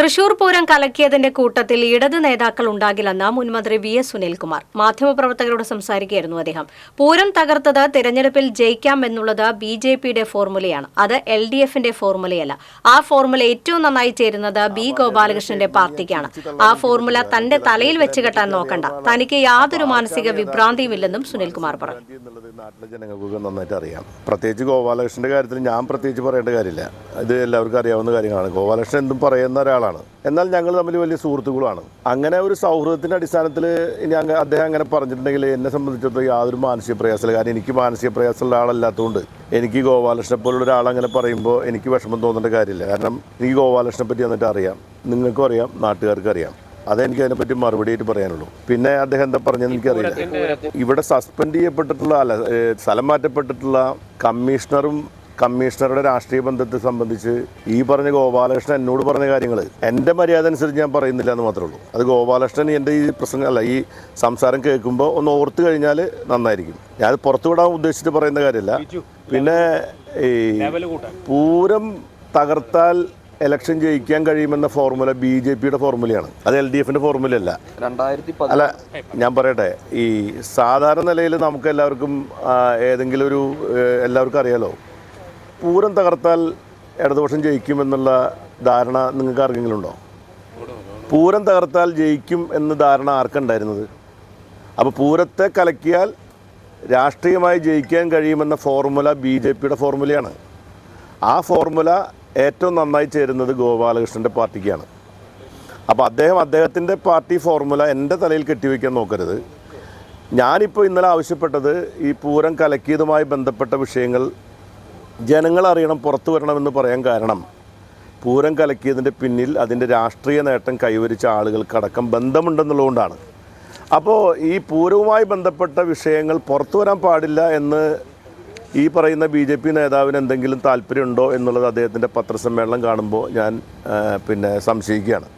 തൃശൂർ പൂരം കലക്കിയതിന്റെ കൂട്ടത്തിൽ ഇടത് നേതാക്കൾ ഉണ്ടാകില്ലെന്ന് മുൻമന്ത്രി വി എസ് സുനിൽകുമാർ മാധ്യമപ്രവർത്തകരോട് സംസാരിക്കുകയായിരുന്നു അദ്ദേഹം. പൂരം തകർത്തത് തിരഞ്ഞെടുപ്പിൽ ജയിക്കാം എന്നുള്ളത് ബി ജെ പിയുടെ ഫോർമുലയാണ്. അത് എൽ ഡി എഫിന്റെ ഫോർമുലയല്ല. ആ ഫോർമുല ഏറ്റവും നന്നായി ചേരുന്നത് ബി ഗോപാലകൃഷ്ണന്റെ പാർട്ടിക്കാണ്. ആ ഫോർമുല തന്റെ തലയിൽ വെച്ച് കെട്ടാൻ നോക്കണ്ട. തനിക്ക് യാതൊരു മാനസിക വിഭ്രാന്തിയും ഇല്ലെന്നും സുനിൽകുമാർ പറഞ്ഞു. അറിയാം പ്രത്യേകിച്ച് ഗോപാലകൃഷ്ണന്റെ കാര്യത്തിൽ ഞാൻ പ്രത്യേകിച്ച് പറയേണ്ട കാര്യമില്ല. ഇത് എല്ലാവർക്കും അറിയാവുന്ന കാര്യങ്ങളാണ്. ഗോപാലകൃഷ്ണൻ എന്തും പറയുന്ന ഒരാളാണ്. എന്നാൽ ഞങ്ങൾ തമ്മിൽ വലിയ സുഹൃത്തുക്കളാണ് അങ്ങനെ ഒരു സൗഹൃദത്തിന്റെ അടിസ്ഥാനത്തിൽ ഇനി അങ്ങ് അദ്ദേഹം അങ്ങനെ പറഞ്ഞിട്ടുണ്ടെങ്കിൽ എന്നെ സംബന്ധിച്ചിടത്തോളം യാതൊരു മാനസിക പ്രയാസമില്ല. കാരണം എനിക്ക് മാനസിക പ്രയാസമുള്ള ആളല്ലാത്തതുകൊണ്ട് എനിക്ക് ഗോപാലകൃഷ്ണനെ പോലുള്ള ഒരാൾ അങ്ങനെ പറയുമ്പോൾ എനിക്ക് വിഷമം തോന്നേണ്ട കാര്യമില്ല. കാരണം എനിക്ക് ഗോപാലകൃഷ്ണനെ പറ്റി എന്നിട്ട് അറിയാം. നിങ്ങൾക്കും അറിയാം നാട്ടുകാർക്കും അറിയാം. അതെനിക്ക് അതിനെപ്പറ്റി മറുപടി ആയിട്ട് പറയാനുള്ളൂ. പിന്നെ അദ്ദേഹം എന്താ പറഞ്ഞതെന്ന് എനിക്കറിയില്ല ഇവിടെ സസ്പെൻഡ് ചെയ്യപ്പെട്ടിട്ടുള്ള അല്ല സ്ഥലം മാറ്റപ്പെട്ടിട്ടുള്ള കമ്മീഷണറും കമ്മീഷണറുടെ രാഷ്ട്രീയ ബന്ധത്തെ സംബന്ധിച്ച് ഈ പറഞ്ഞ ഗോപാലകൃഷ്ണൻ എന്നോട് പറഞ്ഞ കാര്യങ്ങൾ എന്റെ മര്യാദ അനുസരിച്ച് ഞാൻ പറയുന്നില്ല എന്ന് മാത്രമേ ഉള്ളൂ. അത് ഗോപാലകൃഷ്ണൻ എന്റെ ഈ പ്രസംഗം അല്ല ഈ സംസാരം കേൾക്കുമ്പോൾ ഒന്ന് ഓർത്ത് കഴിഞ്ഞാൽ നന്നായിരിക്കും. ഞാൻ പുറത്തുവിടാൻ ഉദ്ദേശിച്ചിട്ട് പറയുന്ന കാര്യമല്ല. പിന്നെ ഈ പൂരം തകർത്താൽ ഇലക്ഷൻ ജയിക്കാൻ കഴിയുമെന്ന ഫോർമുല ബി ജെ പിയുടെ ഫോർമുലയാണ് അത് എൽ ഡി എഫിന്റെ ഫോർമുല അല്ല. രണ്ടായിരത്തി അല്ല ഞാൻ പറയട്ടെ ഈ സാധാരണ നിലയിൽ നമുക്ക് എല്ലാവർക്കും ഏതെങ്കിലും ഒരു എല്ലാവർക്കും അറിയാലോ പൂരം തകർത്താൽ ഇടതുപക്ഷം ജയിക്കുമെന്നുള്ള ധാരണ നിങ്ങൾക്ക് ആർക്കെങ്കിലും ഉണ്ടോ പൂരം തകർത്താൽ ജയിക്കും എന്ന ധാരണ ആർക്കുണ്ടായിരുന്നത്? അപ്പോൾ പൂരത്തെ കലക്കിയാൽ രാഷ്ട്രീയമായി ജയിക്കാൻ കഴിയുമെന്ന ഫോർമുല ബി ജെ പിയുടെ ഫോർമുലയാണ്. ആ ഫോർമുല ഏറ്റവും നന്നായി ചേരുന്നത് ഗോപാലകൃഷ്ണന്റെ പാർട്ടിക്കാണ്. അപ്പോൾ അദ്ദേഹം അദ്ദേഹത്തിന്റെ പാർട്ടി ഫോർമുല എന്റെ തലയിൽ കെട്ടിവെക്കാൻ നോക്കരുത്. ഞാനിപ്പോൾ ഇന്നലെ ആവശ്യപ്പെട്ടത് ഈ പൂരം കലക്കിയതുമായി ബന്ധപ്പെട്ട വിഷയങ്ങൾ ജനങ്ങൾ അറിയണം പുറത്തു വരണമെന്ന് പറയാൻ കാരണം പൂരം കലക്കിയതിന്റെ പിന്നിൽ അതിന്റെ രാഷ്ട്രീയ നേട്ടം കൈവരിച്ച ആളുകൾക്കടക്കം ബന്ധമുണ്ടെന്നുള്ളതുകൊണ്ടാണ്. അപ്പോൾ ഈ പൂരവുമായി ബന്ധപ്പെട്ട വിഷയങ്ങൾ പുറത്തു വരാൻ പാടില്ല എന്ന് ഈ പറയുന്ന ബി ജെ പി നേതാവിന് എന്തെങ്കിലും താല്പര്യമുണ്ടോ എന്നുള്ളത് അദ്ദേഹത്തിന്റെ പത്രസമ്മേളനം കാണുമ്പോൾ ഞാൻ പിന്നെ സംശയിക്കുകയാണ്.